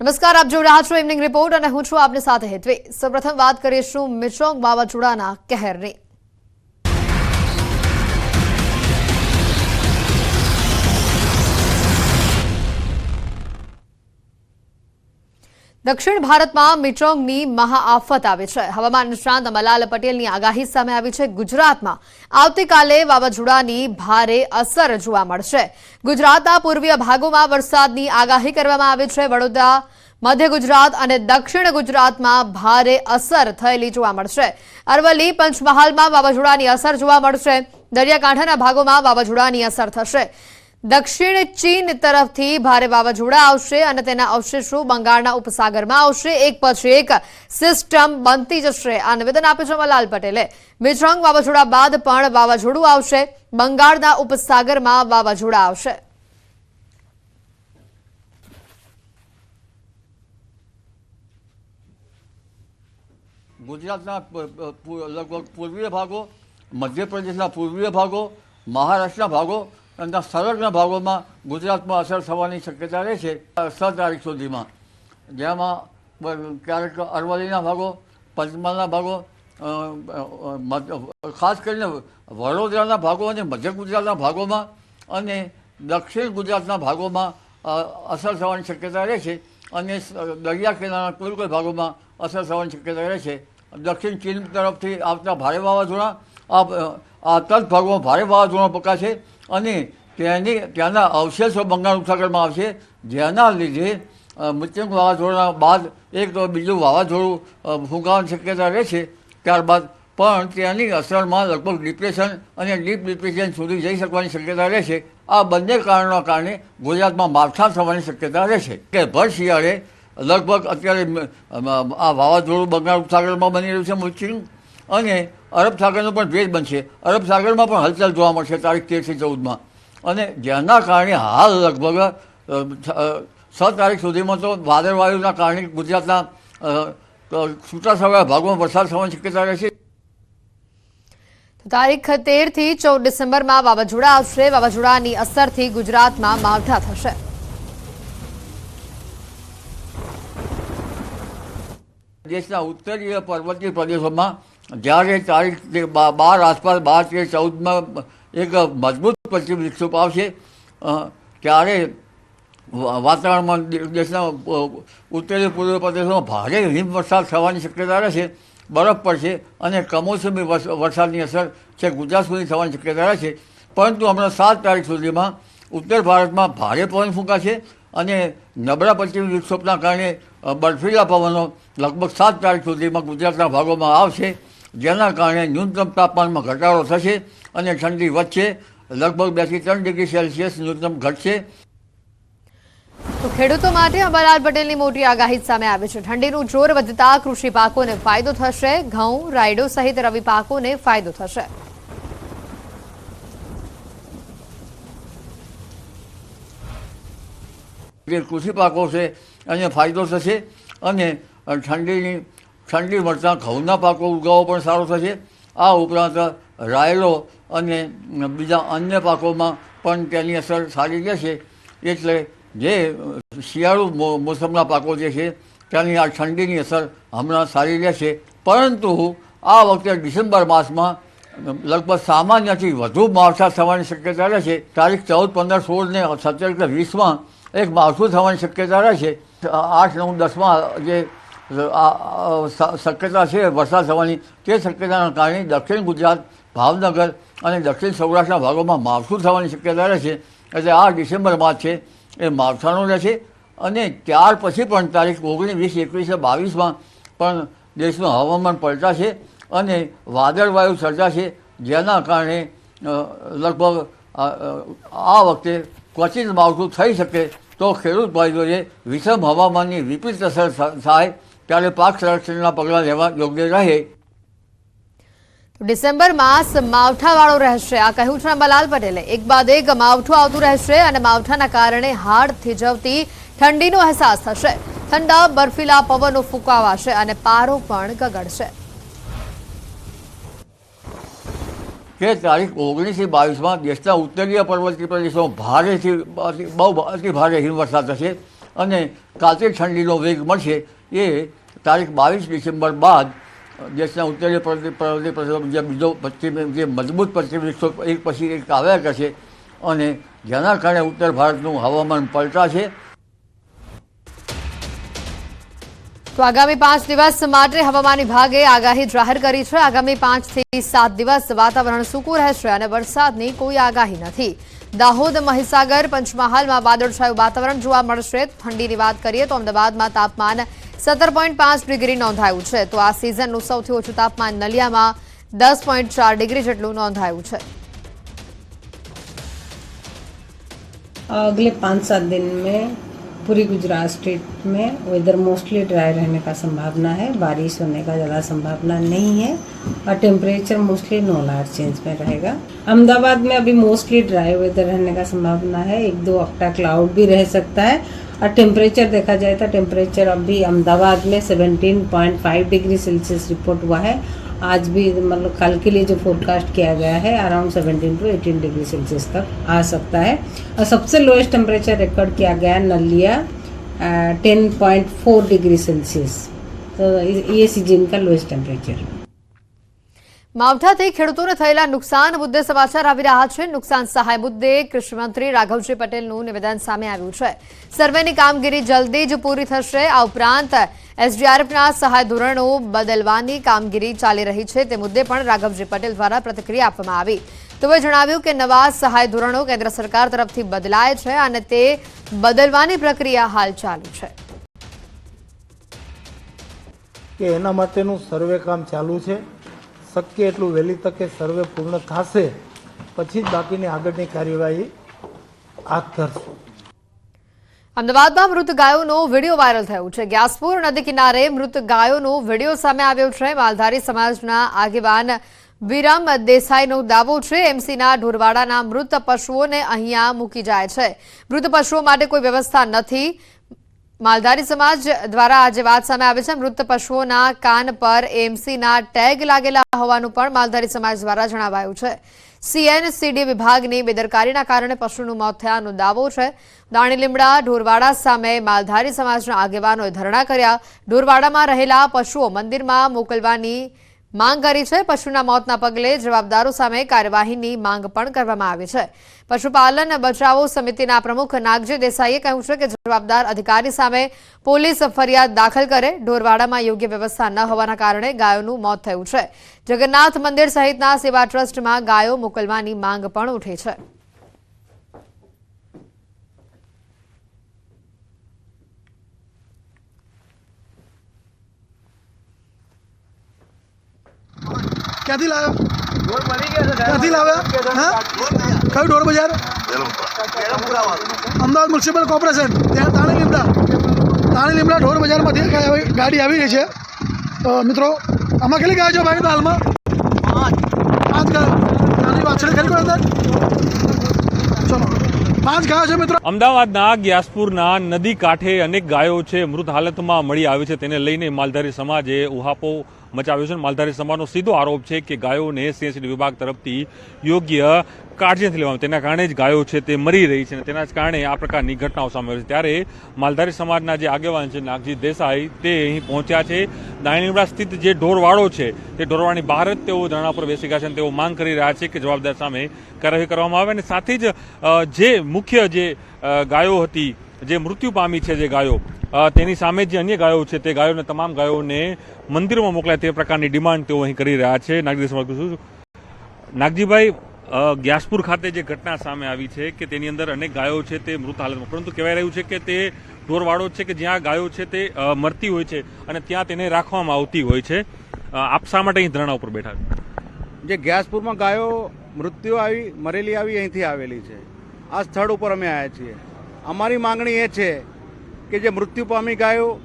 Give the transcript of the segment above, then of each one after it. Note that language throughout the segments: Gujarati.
નમસ્કાર, આપ જોઈ રહ્યા છો ઇવનિંગ રિપોર્ટ અને હું છું આપની સાથે હેતવે. સૌપ્રથમ વાત કરીશું મિચોંગ વાવાઝોડાના કહેરની. દક્ષિણ ભારતમાં મિચોંગની મહાઆફત આવી છે. હવામાન નિષ્ણાંત અમલાલ પટેલની આગાહી સામે આવી છે. ગુજરાતમાં આવતીકાલે વાવાઝોડાની ભારે અસર જોવા મળશે. ગુજરાતના પૂર્વીય ભાગોમાં વરસાદની આગાહી કરવામાં આવી છે. વડોદરા, મધ્ય ગુજરાત અને દક્ષિણ ગુજરાતમાં ભારે અસર થયેલી જોવા મળશે. અરવલ્લી, પંચમહાલમાં વાવાઝોડાની અસર જોવા મળશે. દરિયાકાંઠાના ભાગોમાં વાવાઝોડાની અસર થશે. દક્ષિણ ચીન તરફથી ભારે વાવાઝોડા આવશે અને તેના અવશેષો બંગાળના ઉપસાગરમાં આવશે. એક પછી એક સિસ્ટમ બનતી જશે. આ નિવેદન આપ્યું છે મલાલ પટેલે. મિચોંગ વાવાઝોડા બાદ પણ વાવાઝોડું આવશે. બંગાળના ઉપસાગરમાં વાવાઝોડા આવશે. ગુજરાતના લગભગ પૂર્વીય ભાગો, મધ્યપ્રદેશના પૂર્વીય ભાગો, મહારાષ્ટ્રના ભાગો અને સંલગ્ન ભાગોમાં ગુજરાતમાં અસર થવાની શક્યતા રહે છે છ તારીખ સુધીમાં. જેમાં ક્યારેક અરવલ્લીના ભાગો, પંચમહાલના ભાગો ખાસ કરીને વડોદરાના ભાગો અને મધ્ય ગુજરાતના ભાગોમાં અને દક્ષિણ ગુજરાતના ભાગોમાં અસર થવાની શક્યતા રહે છે અને દરિયા કિનારાના કોઈ કોઈ ભાગોમાં અસર થવાની શક્યતા રહે છે. દક્ષિણ ચીન તરફથી આવતા ભારે વાવાઝોડા, આ આ ત્રણ ભાગોમાં ભારે વાવાઝોડા પકાશે અને તેની ત્યાંના અવશેષો બંગાળ ઉપસાગરમાં આવશે જેના લીધે મૃત્યુંગ વાવાઝોડા બાદ એક તો બીજું વાવાઝોડું ફૂંકાવાની શક્યતા રહેશે ત્યારબાદ પણ તેની અસરમાં લગભગ ડિપ્રેશન અને ડીપ ડિપ્રેશન સુધી જઈ શકવાની શક્યતા રહેશે આ બંને કારણોના કારણે ગુજરાતમાં માવઠા થવાની શક્યતા રહેશે કે ભર શિયાળે લગભગ અત્યારે આ વાવાઝોડું બંગાળ ઉપસાગરમાં બની રહ્યું છે મૃત્યુ અને અરબ સાગરનો પણ ભેજ બનશે. અરબ સાગરમાં પણ હલચલ જોવા મળશે તારીખ તેરથી ચૌદમાં. અને જેના કારણે હાલ લગભગ છ તારીખ સુધીમાં તો વાદળવાયુના કારણે ગુજરાતના છૂટાછવાયા ભાગોમાં વરસાદ થવાની શક્યતા રહેશે. તારીખ તેરથી ચૌદ ડિસેમ્બરમાં વાવાઝોડા આવશે. વાવાઝોડાની અસરથી ગુજરાતમાં માવઠા થશે. દેશના ઉત્તરીય પર્વતીય પ્રદેશોમાં જ્યારે તારીખ બાર આસપાસ બાર કે ચૌદમાં એક મજબૂત પશ્ચિમ વિક્ષોપ આવશે ત્યારે વાતાવરણમાં દેશના ઉત્તરી પૂર્વ પ્રદેશોમાં ભારે હિમવરસાદ થવાની શક્યતા રહેશે, બરફ પડશે અને કમોસમી વરસ- વરસાદની અસર છે, ગુજરાત સુધી થવાની શક્યતા રહેશે. પરંતુ હમણાં સાત તારીખ સુધીમાં ઉત્તર ભારતમાં ભારે પવન ફૂંકાશે અને નબળા પશ્ચિમ વિક્ષોભના કારણે બર્ફીલા પવનો લગભગ સાત તારીખ સુધીમાં ગુજરાતના ભાગોમાં આવશે. જેના કારણે ન્યૂનતમ તાપમાનમાં ઘટાડો થશે અને ઠંડી વધશે. લગભગ બેથી ત્રણ ડિગ્રી સેલ્સિયસ ન્યૂનતમ ઘટશે. તો ખેડૂતો માટે અંબાલાલ પટેલની મોટી આગાહી સામે આવી છે. ઠંડીનું જોર વધતા કૃષિ પાકોને ફાયદો થશે. ઘઉં રાયડો સહિત રવિ પાકોને ફાયદો થશે. જે કૃષિ પાકો છે એને ફાયદો થશે અને ઠંડીની ઠંડી મળતા ઘઉંના પાકો ઉગાવો પણ સારો થશે. આ ઉપરાંત રાયડો અને બીજા અન્ય પાકોમાં પણ તેની અસર સારી રહેશે. એટલે જે શિયાળુ મોસમના પાકો જે છે તેની આ ઠંડીની અસર હમણાં સારી રહેશે. પરંતુ આ વખતે ડિસેમ્બર માસમાં લગભગ સામાન્યથી વધુ માવઠા થવાની શક્યતા રહેશે. તારીખ ચૌદ, પંદર, સોળ ને સત્તર કે વીસમાં એક માવઠું થવાની શક્યતા રહેશે. આઠ, નવ, દસમાં જે શક્યતા છે, વરસાદ થવાની. તે શક્યતાના કારણે દક્ષિણ ગુજરાત, ભાવનગર અને દક્ષિણ સૌરાષ્ટ્રના ભાગોમાં માવઠું થવાની શક્યતા રહેશે. એટલે આ ડિસેમ્બર માસ છે, એ માવઠાનો રહેશે. અને ત્યાર પછી પણ તારીખ ઓગણીસ, વીસ, એકવીસ બાવીસમાં પણ દેશમાં હવામાન પલટાશે અને વાદળવાયુ સર્જાશે જેના કારણે લગભગ આ વખતે ક્વચિત માવઠું થઈ શકે તો ખેડૂત ભાઈઓએ વિષમ હવામાનની વિપરીત અસર થાય ત્યારે પાક સંરક્ષણના પગલાં લેવા યોગ્ય રહે. ડિસેમ્બર માસ માવઠાવાળો રહેશે. આ કહ્યું છે અંબાલાલ પટેલે. એક બાદ એક માવઠું આવતું રહેશે અને માવઠાના કારણે હાડ થીજવતી ઠંડીનો અહેસાસ થશે. ઠંડા બર્ફીલા પવનો ફૂંકાવાશે અને પારો પણ ગગડશે. કે તારીખ ઓગણીસથી બાવીસમાં દેશના ઉત્તરીય પર્વતીય પ્રદેશોમાં ભારેથી બહુ અતિ ભારે હિમવર્ષા થશે અને કાતિલ ઠંડીનો વેગ મળશે એ તારીખ બાવીસ ડિસેમ્બર બાદ દેશના ઉત્તરીય પર્વતીય પ્રદેશો જે બીજો પશ્ચિમ, જે મજબૂત પશ્ચિમ વિક્ષોભ એક પછી એક આવ્યા કરશે અને જેના કારણે ઉત્તર ભારતનું હવામાન પલટાશે. તો આગામી પાંચ દિવસ માટે હવામાન વિભાગે આગાહી જાહેર કરી છે. આગામી પાંચથી સાત દિવસ વાતાવરણ સૂકું રહેશે અને વરસાદની કોઈ આગાહી નથી. દાહોદ, મહીસાગર, પંચમહાલમાં વાદળછાયું વાતાવરણ જોવા મળશે. ઠંડીની વાત કરીએ તો અમદાવાદમાં તાપમાન સત્તર પોઈન્ટ પાંચ ડિગ્રી નોંધાયું છે તો આ સિઝનનું સૌથી ઓછું તાપમાન નલિયામાં દસ પોઈન્ટ ચાર ડિગ્રી જેટલું નોંધાયું છે अगले पाँच सात दिन में पूरी गुजरात स्टेट में वेदर मोस्टली ड्राई रहने का संभावना है बारिश होने का ज़्यादा संभावना नहीं है और टेम्परेचर मोस्टली नो लार चेंज में रहेगा अहमदाबाद में अभी मोस्टली ड्राई वेदर रहने का संभावना है एक दो अक्टा क्लाउड भी रह सकता है और टेम्परेचर देखा जाए तो टेम्परेचर अभी अहमदाबाद में 17.5 डिग्री सेल्सियस रिपोर्ट हुआ है। आज भी मतलब कल के लिए जो फोरकास्ट किया गया है अराउंड 17 टू 18 डिग्री सेल्सियस तक आ सकता है। और सबसे लोएस्ट टेम्परेचर रिकॉर्ड किया गया है Naliya ten point four degree Celsius तो ये सीज़न का लोएस्ट टेम्परेचर માવઠાથી ખેડૂતોને થયેલા નુકસાન મુદ્દે સમાચાર આવી રહ્યા છે. નુકસાન સહાય મુદ્દે કૃષિમંત્રી રાઘવજી પટેલનું નિવેદન સામે આવ્યું છે. સર્વેની કામગીરી જલ્દી જ પૂરી થશે. આ ઉપરાંત એસડીઆરએફના સહાય ધોરણો બદલવાની કામગીરી ચાલી રહી છે. તે મુદ્દે પણ રાઘવજી પટેલ દ્વારા પ્રતિક્રિયા આપવામાં આવી. તેઓએ જણાવ્યું કે નવા સહાય ધોરણો કેન્દ્ર સરકાર તરફથી બદલાય છે અને તે બદલવાની પ્રક્રિયા હાલ ચાલુ છે. કે એના માટેનું સર્વે કામ ચાલુ છે. શક્ય એટલું વહેલી તકે સર્વે પૂર્ણ થશે. પછી જ બાકીની આગળની કાર્યવાહી હાથ ધરશું. અમદાવાદમાં મૃત ગાયોનો વીડિયો વાયરલ થયો છે. ગ્યાસપુર નદી કિનારે મૃત ગાયોનો વીડિયો સામે આવ્યો છે. માલધારી સમાજના આગેવાન વિરામ દેસાઈનો દાવો છે. એમસીના ઢોરવાડાના મૃત પશુઓને અહીંયા મૂકી જાય છે. મૃત પશુઓ માટે કોઈ વ્યવસ્થા નથી. માલધારી સમાજ દ્વારા આજે વાત સામે આવે છે. મૃત પશુઓના કાન પર એમસીના ટેગ લાગેલા હોવાનું પણ માલધારી સમાજ દ્વારા જણાવાયું છે. સીએનસીડી વિભાગની બેદરકારીના કારણે પશુનું મોત થયાનો દાવો છે. દાણી લીમડા, ઢોરવાડા સામે માલધારી સમાજના આગેવાનોએ ધરણા કર્યા. ઢોરવાડામાં રહેલા પશુઓ મંદિરમાં મોકલવાની માંગ કરી છે. પશુના મોતના પગલે જવાબદારો સામે કાર્યવાહીની માંગ પણ કરવામાં આવી છે. પશુપાલન બચાવો સમિતિના પ્રમુખ નાગજી દેસાઈએ કહ્યું છે કે જવાબદાર અધિકારી સામે પોલીસ ફરિયાદ દાખલ કરે. ઢોરવાડામાં યોગ્ય વ્યવસ્થા ન હોવાના કારણે ગાયોનું મોત થયું છે. જગન્નાથ મંદિર સહિતના સેવા ટ્રસ્ટમાં ગાયો મોકલવાની માંગ પણ ઉઠી છે. ક્યાંથી લાવ્યા? ક્યાંથી લાવ્યા? હા? કયું ઢોર બજાર? Ahmedabad municipal corporation. ત્યાં તાણી લીમડા. તાણી લીમડા ઢોર બજારમાંથી ગાડી આવી રહી છે. તો મિત્રો આમાં કેટલી ગાયો છે ભાઈ હાલમાં પાંચ. ગાયો. નાની વાછડી ખરી કોઈ અંદર? ચલો. પાંચ ગાયો છે મિત્રો. અમદાવાદના ગ્યાસપુરના નદી કાંઠે અનેક ગાયો છે મૃત હાલતમાં મળી આવી છે. તેને લઈને માલધારી સમાજે ઉહાપો મચાવ્યો છે માલધારી સમાજનો સીધો આરોપ છે કે ગાયોને સીએસડી વિભાગ તરફથી યોગ્ય કાળજી નથી લેવામાં. તેના કારણે જ ગાયો છે તે મરી રહી છે અને તેના જ કારણે આ પ્રકારની ઘટનાઓ સામે છે. ત્યારે માલધારી સમાજના જે આગેવાન છે નાગજી દેસાઈ તે અહીં પહોંચ્યા છે. દાણીવડા સ્થિત જે ઢોરવાડો છે, તે ઢોરવાડની બહાર જ તેઓ ધરણા પર બેસી ગયા છે અને તેઓ માંગ કરી રહ્યા છે કે જવાબદાર સામે કાર્યવાહી કરવામાં આવે. અને સાથે જ જે મુખ્ય જે ગાયો હતી જે મૃત્યુ પામી છે જે ગાયો તેની સામે જે અન્ય ગાયો છે તે ગાયોને તમામ ગાયોને મંદિરમાં મોકલાય તે પ્રકારની ડિમાન્ડ તેઓ અહીં કરી રહ્યા છે. નાગજી નાગજીભાઈ ગ્યાસપુર ખાતે જે ઘટના સામે આવી છે કે તેની અંદર અનેક ગાયો છે તે મૃત હાલતમાં. પરંતુ કહેવાય રહ્યું છે કે તે ઢોરવાડો છે કે જ્યાં ગાયો છે તે મરતી હોય છે અને ત્યાં તેને રાખવામાં આવતી હોય છે. આપ શા માટે અહીં ધરણા ઉપર બેઠા છે? જે ગ્યાસપુરમાં ગાયો મૃત્યુ આવી, મરેલી આવી અહીંથી આવેલી છે. આ સ્થળ ઉપર અમે આવ્યા છીએ. અમારી માંગણી એ છે કે જે મૃત્યુ પામી ગાયો,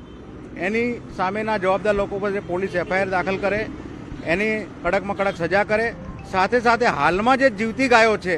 એની સામેના જવાબદાર લોકો પર પોલીસ એફઆઈઆર દાખલ કરે, એની કડકમાં કડક સજા કરે, સાથે સાથે હાલમાં જે જીવતી ગાયો છે,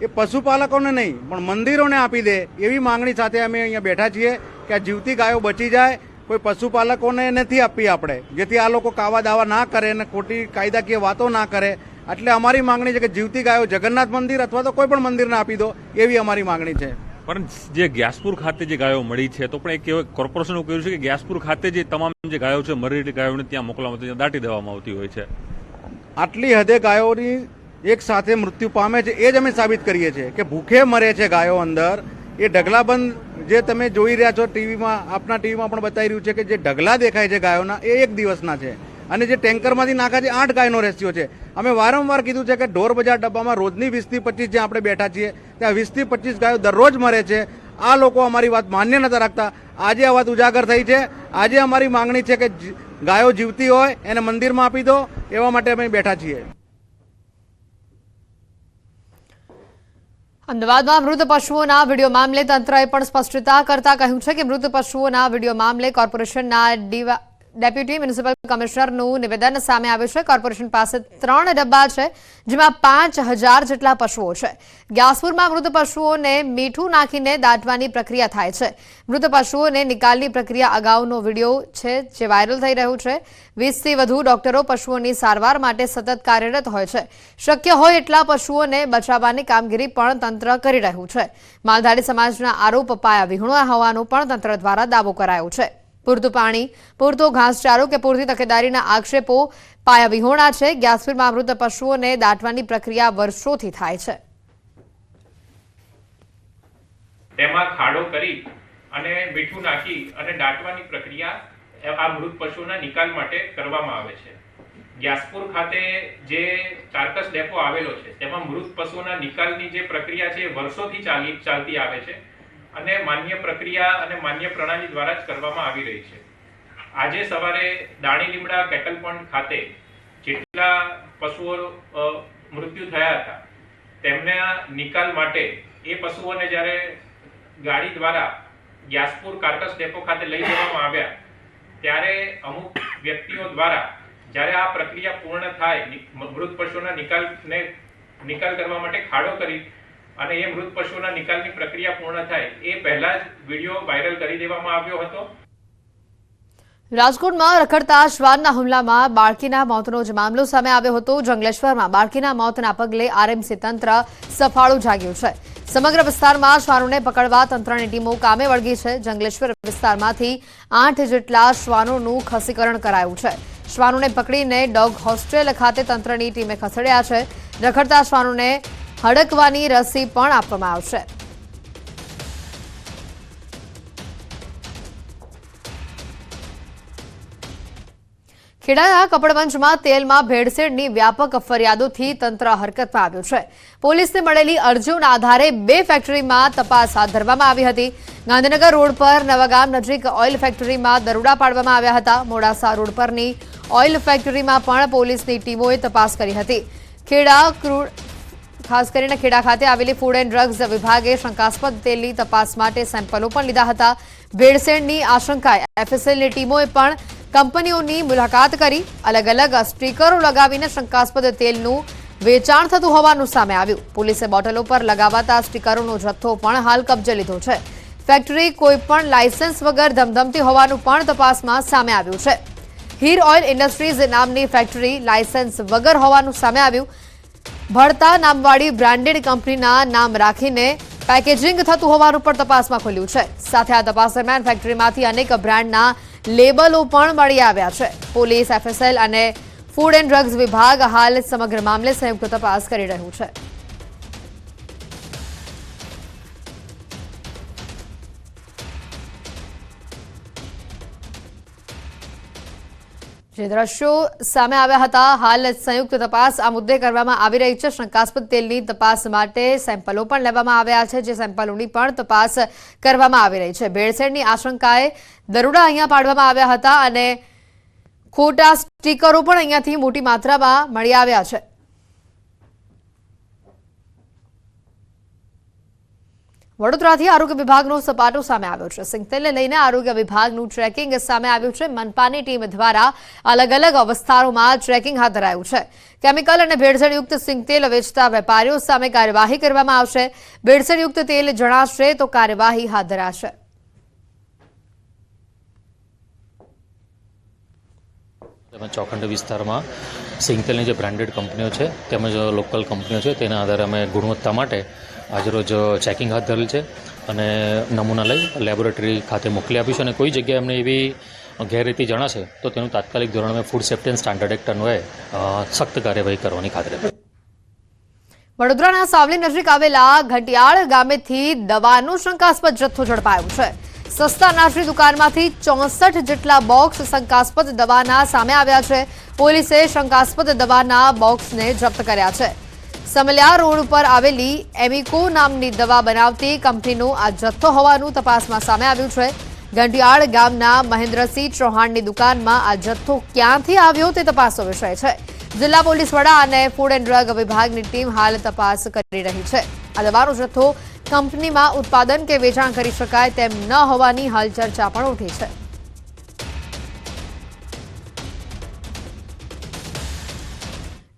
એ પશુપાલકોને નહીં, પણ મંદિરોને આપી દે એવી માંગણી સાથે અમે અહીંયા બેઠા છીએ કે આ જીવતી ગાયો બચી જાય, કોઈ પશુપાલકોને નથી આપવી આપણે, જેથી આ લોકો કાવા દાવા ના કરે અને ખોટી કાયદાકીય વાતો ના કરે. એટલે અમારી માંગણી છે કે જીવતી ગાયો જગન્નાથ મંદિર અથવા તો કોઈ પણ મંદિરને આપી દો, એવી અમારી માંગણી છે. પરંતુ જે ગ્યાસપુર ખાતે જે ગાયો મળી છે, તો પણ એક કહેવાય કોર્પોરેશનનું કહ્યું છે કે ગ્યાસપુર ખાતે જે તમામ જે ગાયો છે મરેલી ગાયોને ત્યાં મોકલવામાં આવતી દાટી દેવામાં આવતી હોય છે. આટલી હદે ગાયોની એક સાથે મૃત્યુ પામે છે, એ જ અમે સાબિત કરીએ છીએ કે ભૂખે મરે છે ગાયો અંદર. એ ઢગલાબંધ જે તમે જોઈ રહ્યા છો ટીવીમાં, આપના ટીવીમાં પણ બતાવી રહ્યું છે કે જે ઢગલા દેખાય છે ગાયોના, એ એક દિવસના છે. અને જે ટેન્કરમાંથી નાખા છે, આઠ ગાયનો રેશિયો છે. અમે વારંવાર કીધું છે કે ઢોર બજાર ડબ્બામાં રોજની વીસથી પચીસ જ્યાં આપણે બેઠા છીએ, ત્યાં વીસથી પચીસ ગાયો દરરોજ મરે છે. આ લોકો અમારી વાત માન્ય નતા રાખતા. આજે આ વાત ઉજાગર થઈ છે. આજે અમારી માંગણી છે કે ગાયો જીવતી હોય, એને મંદિરમાં આપી દો, એવા માટે અમે બેઠા છીએ. અમદાવાદમાં મૃત પશુઓના વીડિયો મામલે તંત્રએ પણ સ્પષ્ટતા કરતા કહ્યું છે કે મૃત પશુઓના વીડિયો મામલે કોર્પોરેશનના ડીવા- ડેપ્યુટી મ્યુનિસિપલ કમિશનરનું નિવેદન સામે આવ્યું છે. કોર્પોરેશન પાસે ત્રણ ડબ્બા છે, જેમાં પાંચ હજાર જેટલા પશુઓ છે. ગ્યાસપુરમાં મૃત પશુઓને મીઠું નાખીને દાટવાની પ્રક્રિયા થાય છે. મૃત પશુઓને નિકાલની પ્રક્રિયા અગાઉનો વીડિયો છે, જે વાયરલ થઈ રહ્યું છે. વીસથી વધુ ડોક્ટરો પશુઓની સારવાર માટે સતત કાર્યરત હોય છે. શક્ય હોય એટલા પશુઓને બચાવવાની કામગીરી પણ તંત્ર કરી રહ્યું છે. માલધારી સમાજના આરોપ પાયા વિહોણા હોવાનું પણ તંત્ર દ્વારા દાવો કરાયો છે. પૂરતું પાણી, પૂરતો ઘાસચારો કે પૂરતી તકેદારીના આક્ષેપો પાયા વિહોણા છે. ગ્યાસપીરમાં મૃત પશુઓને દાટવાની પ્રક્રિયા વર્ષોથી થાય છે. તેમાં ખાડો કરી અને મીઠું નાખી અને દાટવાની પ્રક્રિયા આ મૃત પશુઓના નિકાલ માટે કરવામાં આવે છે. ગ્યાસપુર ખાતે જે કાર્કસ ડેપો આવેલો છે, તેમાં મૃત પશુઓના નિકાલની જે પ્રક્રિયા છે વર્ષોથી ચાલી ચાલતી આવે છે. અને માન્ય પ્રક્રિયા અને માન્ય પ્રણાલી દ્વારા જ કરવામાં આવી રહી છે. આજે સવારે દાણી લીમડા કેટલ પોઈન્ટ ખાતે જેટલા પશુઓ મૃત્યુ થયા હતા, તેમના નિકાલ માટે એ પશુઓને જ્યારે ગાડી દ્વારા ગ્યાસપુર કાર્કસ ડેપો ખાતે લઈ જવામાં આવ્યા, ત્યારે અમુક વ્યક્તિઓ દ્વારા જ્યારે આ પ્રક્રિયા પૂર્ણ થાય મૃત પશુઓના નિકાલને નિકાલ કરવા માટે ખાડો કરી અને એ મૃત પશુના નિકાલની પ્રક્રિયા પૂર્ણ થાય એ પહેલા જ વીડિયો વાયરલ કરી દેવામાં આવ્યો હતો. રાજકોટમાં રખડતા શ્વાનના હુમલામાં બાળકીના મોતનો જ મામલો સામે આવ્યો હતો. જંગલેશ્વરમાં બાળકીના મોતના પગલે આરએમસી તંત્ર સફાળું જાગ્યું છે. સમગ્ર વિસ્તારમાં શ્વાનોને પકડવા તંત્રની ટીમો કામે વળગી છે. જંગલેશ્વર વિસ્તારમાંથી આઠ જેટલા શ્વાનોનું ખસીકરણ કરાયું છે. શ્વાનોને પકડીને ડોગ હોસ્ટેલ ખાતે તંત્રની ટીમે ખસેડ્યા છે. રખડતા શ્વાનોને હડકવાની રસી પણ આપવામાં આવશે. ખેડાના કપડવંજમાં તેલમાં ભેળસેળની વ્યાપક ફરિયાદોથી તંત્ર હરકતમાં આવ્યું છે. પોલીસને મળેલી અરજીઓના આધારે બે ફેક્ટરીમાં તપાસ હાથ ધરવામાં આવી હતી. ગાંધીનગર રોડ પર નવાગામ નજીક ઓઇલ ફેક્ટરીમાં દરોડા પાડવામાં આવ્યા હતા. મોડાસા રોડ પરની ઓઇલ ફેક્ટરીમાં પણ પોલીસની ટીમોએ તપાસ કરી હતી. ખેડા ક્રૂડ ખાસ કરીને ખેડા ખાતે આવેલી ફૂડ એન્ડ ડ્રગ્સ વિભાગે શંકાસ્પદ તેલની તપાસ માટે સેમ્પલો પણ લીધા હતા. ભેળસેળની આશંકાએ એફએસએલની ટીમોએ પણ કંપનીઓની મુલાકાત કરી. અલગ અલગ સ્ટીકરો લગાવીને શંકાસ્પદ તેલનું વેચાણ થતું હોવાનું સામે આવ્યું. પોલીસે બોટલો પર લગાવાતા સ્ટીકરોનો જથ્થો પણ હાલ કબજે લીધો છે. ફેક્ટરી કોઈ પણ લાયસન્સ વગર ધમધમતી હોવાનું પણ તપાસમાં સામે આવ્યું છે. હીર ઓઇલ ઇન્ડસ્ટ્રીઝ નામની ફેક્ટરી લાયસન્સ વગર હોવાનું સામે આવ્યું. ભળતા નામવાળી બ્રાન્ડેડ કંપનીના નામ રાખીને પેકેજિંગ થતું હોવાનું પણ તપાસમાં ખુલ્યું છે. સાથે આ તપાસ દરમિયાન ફેક્ટરીમાંથી અનેક બ્રાન્ડના લેબલો પણ મળી આવ્યા છે. પોલીસ, એફએસએલ અને ફૂડ એન્ડ ડ્રગ્સ વિભાગ હાલ સમગ્ર મામલે સંયુક્ત તપાસ કરી રહ્યું છે. જે દ્રશ્યો સામે આવ્યા હતા. હાલ સંયુક્ત તપાસ આ મુદ્દે કરવામાં આવી રહી છે. શંકાસ્પદ તેલની તપાસ માટે સેમ્પલો પણ લેવામાં આવ્યા છે, જે સેમ્પલોની પણ તપાસ કરવામાં આવી રહી છે. ભેળસેળની આશંકાએ દરોડા અહીંયા પાડવામાં આવ્યા હતા અને ખોટા સ્ટીકરો પણ અહીંયાથી મોટી માત્રામાં મળી આવ્યા છે. વડોદરાથી આરોગ્ય વિભાગનો સપાટો સામે આવ્યો છે. સિંગતેલને લઈને આરોગ્ય વિભાગનું ટ્રેકિંગ સામે આવ્યું છે. મનપાની ટીમ દ્વારા અલગ અલગ અવસ્થાઓમાં ટ્રેકિંગ હાથ ધરાયું છે. કેમિકલ અને ભેળસેળયુક્ત સિંગતેલ વેચતા વેપારીઓ સામે કાર્યવાહી કરવામાં આવશે. ભેળસેળયુક્ત તેલ જણાશે તો કાર્યવાહી હાથ ધરાશે. ચોખંડ વિસ્તારમાં સિંગતેલની જે બ્રાન્ડેડ કંપનીઓ છે તેમજ લોકલ કંપનીઓ છે તેના આધારે અમે ગુણવત્તા માટે આજરોજ ચેકિંગ હાથ ધરેલ છે અને નમૂના લઈ લેબોરેટરી ખાતે મોકલી આપીશું અને કોઈ જગ્યાએ અમને એવી ગેરરીતિ જણાશે તો તેનું તાત્કાલિક ધોરણે food safety and standard act અન્વયે સખ્ત કાર્યવાહી કરવાની ખાતરી વડોદરાના સાવલી નજીક આવેલા ઘટિયાળ ગામેથી દવાનો શંકાસ્પદ જથ્થો ઝડપાયો છે. સસ્તા અનાજની દુકાનમાંથી ચોસઠ જેટલા બોક્સ શંકાસ્પદ દવાના સામે આવ્યા છે. પોલીસે શંકાસ્પદ દવાના બોક્સને જપ્ત કર્યા છે. સમલિયા રોડ ઉપર આવેલી એમિકો નામની દવા બનાવતી કંપનીનો આ જથ્થો હોવાનું તપાસમાં સામે આવ્યું છે. ઘંટિયાળ ગામના મહેન્દ્રસિંહ ચૌહાણની દુકાનમાં આ જથ્થો ક્યાંથી આવ્યો તે તપાસનો વિષય છે. જિલ્લા પોલીસ વડા અને ફૂડ એન્ડ ડ્રગ વિભાગની ટીમ હાલ તપાસ કરી રહી છે. આ દવાનો જથ્થો કંપનીમાં ઉત્પાદન કે વેચાણ કરી શકાય તેમ ન હોવાની હાલ ચર્ચા પણ ઉઠી છે.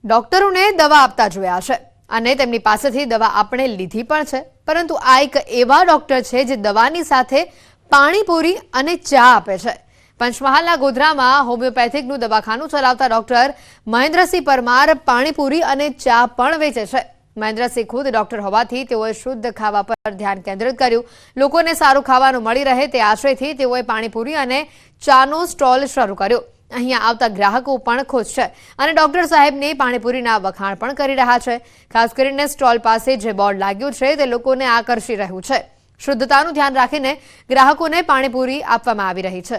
ડોક્ટરોને દવા આપતા જોયા છે અને તેમની પાસેથી દવા આપણે લીધી પણ છે. પરંતુ આ એક એવા ડોક્ટર છે જે દવાની સાથે પાણીપુરી અને ચા આપે છે. પંચમહાલના ગોધરામાં હોમિયોપેથિકનું દવાખાનું ચલાવતા ડોક્ટર મહેન્દ્રસિંહ પરમાર પાણીપુરી અને ચા પણ વેચે છે. મહેન્દ્રસિંહ ખુદ ડોક્ટર હોવાથી તેઓએ શુદ્ધ ખાવા પર ધ્યાન કેન્દ્રિત કર્યું. લોકોને સારું ખાવાનું મળી રહે તે આશયથી તેઓએ પાણીપુરી અને ચાનો સ્ટોલ શરૂ કર્યો. અહીંયા આવતા ગ્રાહકો પણ ખુશ છે અને ડોક્ટર સાહેબને પાણીપુરીના વખાણ પણ કરી રહ્યા છે. ખાસ કરીને સ્ટોલ પાસે જે બોર્ડ લાગ્યું છે તે લોકોને આકર્ષી રહ્યું છે. શુદ્ધતાનું ધ્યાન રાખીને ગ્રાહકોને પાણીપુરી આપવામાં આવી રહી છે.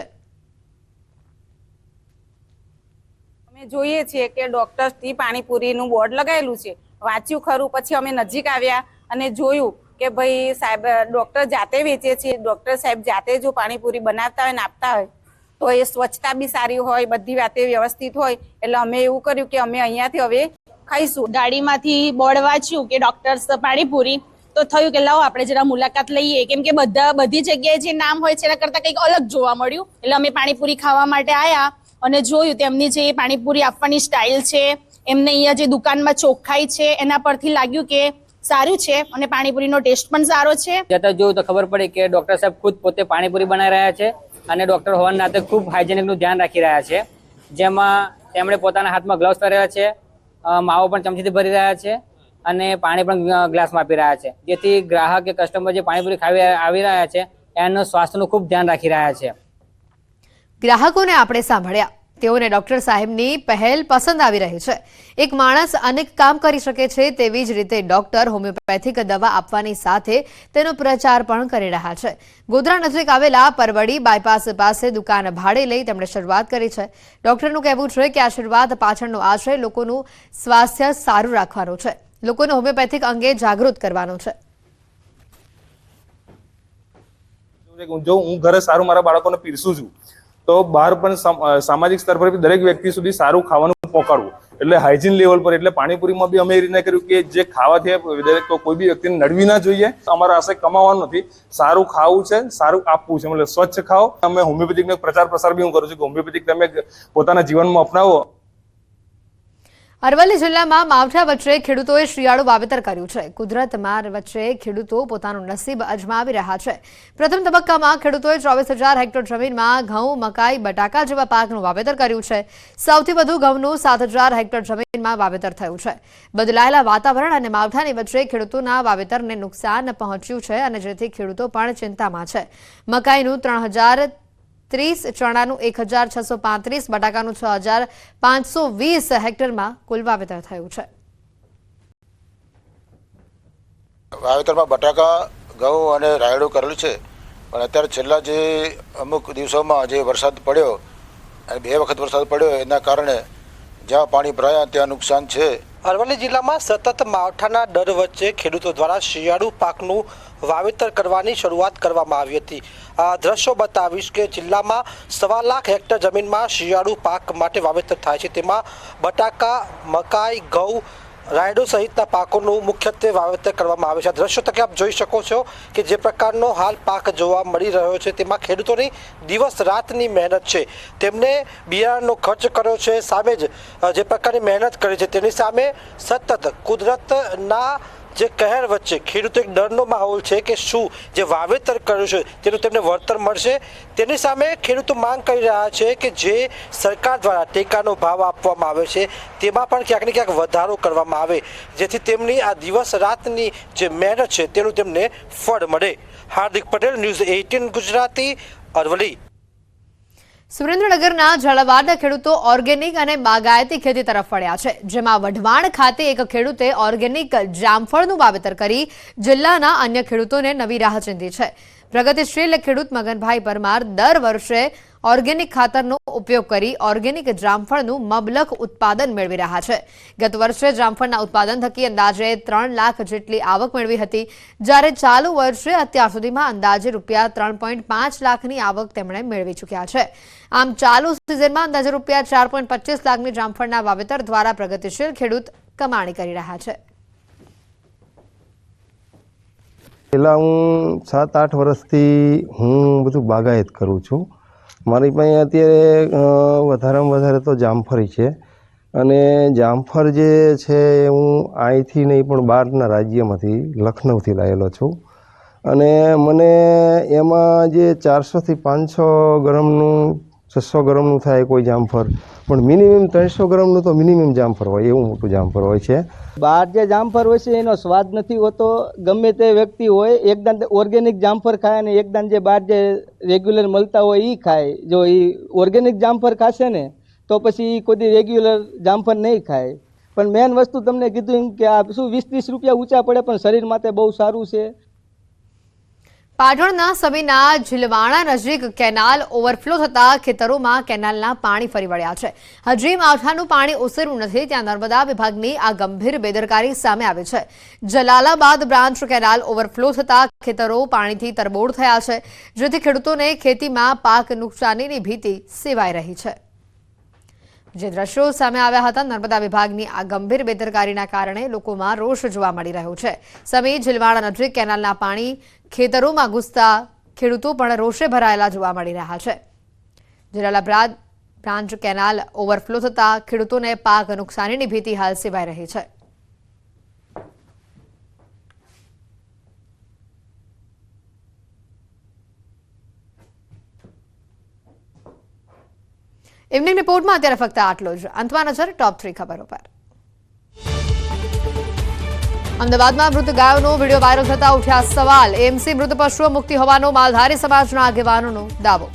અમે જોઈએ છીએ કે ડોક્ટર ટી પાણીપુરીનું બોર્ડ લગાવેલું છે. વાંચ્યું ખરું, પછી અમે નજીક આવ્યા અને જોયું કે ભાઈ સાહેબ, ડોક્ટર જાતે વેચે છે. ડોક્ટર સાહેબ જાતે જો પાણીપુરી બનાવતા હોય ને આપતા હોય તો એ સ્વચ્છતા બી સારી હોય બધી વાતે વ્યવસ્થિત હોય. એટલે અમે એવું કર્યું કે અમે અહીંયાથી હવે ખાઈશું. ગાડીમાંથી બોર્ડ વાંચ્યું કે ડોક્ટર્સ પાણીપુરી તો થયું કે લાવો આપણે જરા મુલાકાત લઈએ. કેમ કે બધા બધી જગ્યાએ જે નામ હોય છે એના કરતાં કંઈક અલગ જોવા મળ્યું. એટલે અમે પાણીપુરી ખાવા માટે આવ્યા અને જોયું તેમની જે પાણીપુરી આપવાની સ્ટાઇલ છે એમને અહીંયા જે દુકાનમાં ચોખ્ખાઈ છે એના પરથી લાગ્યું કે સારું છે અને પાણીપુરીનો ટેસ્ટ પણ સારો છે. જતા જોયું તો ખબર પડી કે ડોક્ટર સાહેબ ખુદ પોતે પાણીપુરી બનાવી રહ્યા છે. અને ડોક્ટર હોવાના નાતે ખૂબ હાઇજેનિકનું ધ્યાન રાખી રહ્યા છે. જેમાં તેમણે પોતાના હાથમાં ગ્લવ્સ પહેર્યા છે માવો પણ ચમચીથી ભરી રહ્યા છે અને પાણી પણ ગ્લાસમાં આપી રહ્યા છે. જેથી ગ્રાહક કે કસ્ટમર જે પાણીપુરી ખાવી આવી રહ્યા છે, એનું સ્વાસ્થ્યનું ખૂબ ધ્યાન રાખી રહ્યા છે. ગ્રાહકોને આપણે સાંભળ્યા. તેઓને ડોક્ટર સાહેબની પહેલ પસંદ આવી રહી છે. એક માણસ અનેક કામ કરી શકે છે તેવી જ રીતે ડોક્ટર હોમિયોપેથિક દવા આપવાની સાથે તેનો પ્રચાર પણ કરી રહ્યા છે. ગોધરા નજીક આવેલા પરવડી બાયપાસ પાસે દુકાન ભાડે લઈ તેમણે શરૂઆત કરી છે. ડોક્ટરનું કહેવું છે કે આ શરૂઆત પાછળનો આશય લોકોનું સ્વાસ્થ્ય સારું રાખવાનું છે. લોકોને હોમિયોપેથિક અંગે જાગૃત કરવાનો છે. જો હું ઘરે સારું મારા બાળકોને પીરસું છું તો બહાર પણ સામાજિક સ્તર પર દરેક વ્યક્તિ સુધી સારું ખાવાનું પહોંચાડવું એટલે હાઇજીન લેવલ પર, એટલે પાણીપુરીમાં બી અમે એ રીતના કર્યું કે જે ખાવાથી દરેક કોઈ બી વ્યક્તિને નડવી ના જોઈએ. અમારા આશય કમાવાનું નથી. સારું ખાવું છે, સારું આપવું છે. મતલબ સ્વચ્છ ખાઓ. અમે હોમિયોપેથિકનો પ્રચાર પ્રસાર બી હું કરું છું કે હોમિયોપેથિક તમે પોતાના જીવનમાં અપનાવો. અરવલ્લી જિલ્લામાં માવઠા વચ્ચે ખેડૂતોએ શિયાળુ વાવેતર કર્યું છે. કુદરત માર વચ્ચે ખેડૂતો પોતાનું નસીબ અજમાવી રહ્યા છે. પ્રથમ તબક્કામાં ખેડૂતોએ ચોવીસ હજાર હેક્ટર જમીનમાં ઘઉં, મકાઈ, બટાકા જેવા પાકનું વાવેતર કર્યું છે. સૌથી વધુ ઘઉંનું સાત હજાર હેક્ટર જમીનમાં વાવેતર થયું છે. બદલાયેલા વાતાવરણ અને માવઠાની વચ્ચે ખેડૂતોના વાવેતરને નુકસાન પહોંચ્યું છે અને જેથી ખેડૂતો પણ ચિંતામાં છે. મકાઈનું ત્રણ ત્રીસ, ચણાનું એક હજાર છસો પાંત્રીસ, બટાકાનું છ હજાર પાંચસો વીસ હેક્ટરમાં કુલ વાવેતર થયું છે. વાવેતરમાં બટાકા, ઘઉં અને રાયડું કરેલું છે. પણ અત્યારે છેલ્લા જે અમુક દિવસોમાં જે વરસાદ પડ્યો, અને બે વખત વરસાદ પડ્યો, એના કારણે જ્યાં પાણી ભરાયા ત્યાં નુકસાન છે. અરવલ્લી જિલ્લામાં સતત માવઠાના ડર વચ્ચે ખેડૂતો દ્વારા શિયાળુ પાકનું વાવેતર કરવાની શરૂઆત કરવામાં આવી હતી. આ દ્રશ્યો બતાવીશ કે જિલ્લામાં સવા લાખ હેક્ટર જમીનમાં શિયાળુ પાક માટે વાવેતર થાય છે. તેમાં બટાકા, મકાઈ, ઘઉં રાયડો સહિતના પાકોનું મુખ્યત્વે વાવેતર કરવામાં આવે છે. દ્રશ્યો તકે આપ જોઈ શકો છો કે જે પ્રકારનો હાલ પાક જોવા મળી રહ્યો છે, તેમાં ખેડૂતોની દિવસ રાતની મહેનત છે. તેમને બિયારણનો ખર્ચ કર્યો છે, સામે જ જે પ્રકારની મહેનત કરી છે, તેની સામે સતત કુદરતના જે કહેર વચ્ચે ખેડૂતો એક ડરનો માહોલ છે કે શું જે વાવેતર કર્યું છે તેનું તેમને વળતર મળશે. તેની સામે ખેડૂતો માંગ કરી રહ્યા છે કે જે સરકાર દ્વારા ટેકાનો ભાવ આપવામાં આવે છે તેમાં પણ ક્યાંક ને ક્યાંક વધારો કરવામાં આવે, જેથી તેમની આ દિવસ રાતની જે મહેનત છે તેનું તેમને ફળ મળે. Hardik Patel, news eighteen Gujarati, Aravalli. સુરેન્દ્રનગરના ઝાલાવાડના ખેડૂતો ઓર્ગેનિક અને બાગાયતી ખેતી તરફ વળ્યા છે, જેમાં વઢવાણ ખાતે એક ખેડૂતે ઓર્ગેનિક જામફળનું વાવેતર કરી જિલ્લાના અન્ય ખેડૂતોને નવી રાહ ચીંધી છે. પ્રગતિશીલ ખેડૂત મગનભાઈ પરમાર દર વર્ષે ઓર્ગેનિક ખાતરનો ઉપયોગ કરી ઓર્ગેનિક જામફળનું મબલક ઉત્પાદન મેળવી રહ્યા છે. ગત વર્ષે જામફળના ઉત્પાદન થકી અંદાજે ત્રણ લાખ જેટલી આવક મેળવી હતી. જ્યારે ચાલુ વર્ષે અત્યાર સુધીમાં અંદાજે રૂપિયા ત્રણ પોઈન્ટ પાંચ લાખની આવક તેમણે મેળવી ચૂક્યા છે. આમ ચાલુ સિઝનમાં અંદાજે રૂપિયા ચાર પોઈન્ટ પચીસ લાખની જામફળના વાવેતર દ્વારા પ્રગતિશીલ ખેડૂત કમાણી કરી રહ્યા છે. પહેલાં હું સાત આઠ વર્ષથી હું બધું બાગાયત કરું છું. મારી પાસે અત્યારે વધારેમાં વધારે તો જામફળી છે. અને જામફળ જે છે એ હું અહીંથી નહીં પણ બહારના રાજ્યમાંથી લખનૌથી લાવેલો છું. અને મને એમાં જે ચારસોથી પાંચસો ગ્રામનું છસો ગ્રામનું થાય કોઈ જામફળ. પણ મિનિમમ ત્રણસો ગ્રામનું તો મિનિમમ જામફળ હોય, એવું મોટું જામફળ હોય છે. બહાર જે જામફળ હોય છે, એનો સ્વાદ નથી હોતો. ગમે તે વ્યક્તિ હોય એકદમ ઓર્ગેનિક જામફળ ખાય અને એકદમ જે બહાર જે રેગ્યુલર મળતા હોય એ ખાય. જો એ ઓર્ગેનિક જામફળ ખાશે ને, તો પછી એ કોઈ રેગ્યુલર જામફળ નહીં ખાય. પણ મેન વસ્તુ તમને કીધું કે આ શું વીસ ત્રીસ રૂપિયા ઊંચા પડે, પણ શરીર માટે બહુ સારું છે. પાટણના સમીના ઝીલવાણા નજીક કેનાલ ઓવરફ્લો થતા ખેતરોમાં કેનાલના પાણી ફરી વળ્યા છે. હજી માવઠાનું પાણી ઓસર્યું નથી, ત્યાં નર્મદા વિભાગની આ ગંભીર બેદરકારી સામે આવી છે. જલાલાબાદ બ્રાન્ચ કેનાલ ઓવરફ્લો થતા ખેતરો પાણીથી તરબોળ થયા છે, જેથી ખેડૂતોને ખેતીમાં પાક નુકસાનીની ભીતિ સેવાઈ રહી છે. જે દ્રશ્યો સામે આવ્યા હતા, નર્મદા વિભાગની આ ગંભીર બેદરકારીના કારણે લોકોમાં રોષ જોવા મળી રહ્યો છે. સમય ઝીલવાડા નજીક કેનાલના પાણી ખેતરોમાં ઘૂસતા ખેડૂતો પણ રોષે ભરાયેલા જોવા મળી રહ્યા છે. જિલ્લા બ્રાન્ચ કેનાલ ઓવરફ્લો થતા ખેડૂતોને પાક નુકસાનીની ભીતિ હાલ સેવાઈ રહી છે. ઇવનિંગ રિપોર્ટમાં અત્યારે ફક્ત આટલો જ. અંતમાં નજર ટોપ થ્રી ખબરો પર. અમદાવાદમાં મૃત ગાયોનો વીડિયો વાયરલ થતા ઉઠ્યા સવાલ. એમસી મૃત પશુઓ મુક્તિ હોવાનો માલધારી સમાજના આગેવાનોનો દાવો.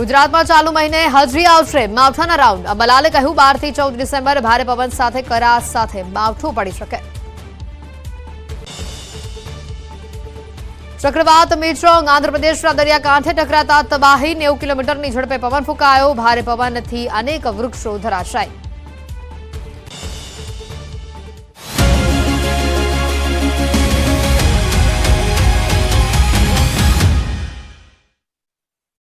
ગુજરાતમાં ચાલુ મહિને હજરી આવશે માવઠાના રાઉન્ડ. અંબાલાલે કહ્યું, બારથી ચૌદ ડિસેમ્બર ભારે પવન સાથે કરા સાથે માવઠું પડી શકે. ચક્રવાત મિચોંગ આંધ્રપ્રદેશના દરિયાકાંઠે ટકરાતા તબાહી નેવું કિલોમીટરની ઝડપે પવન ફૂંકાયો. ભારે પવનથી અનેક વૃક્ષો ધરાશાય.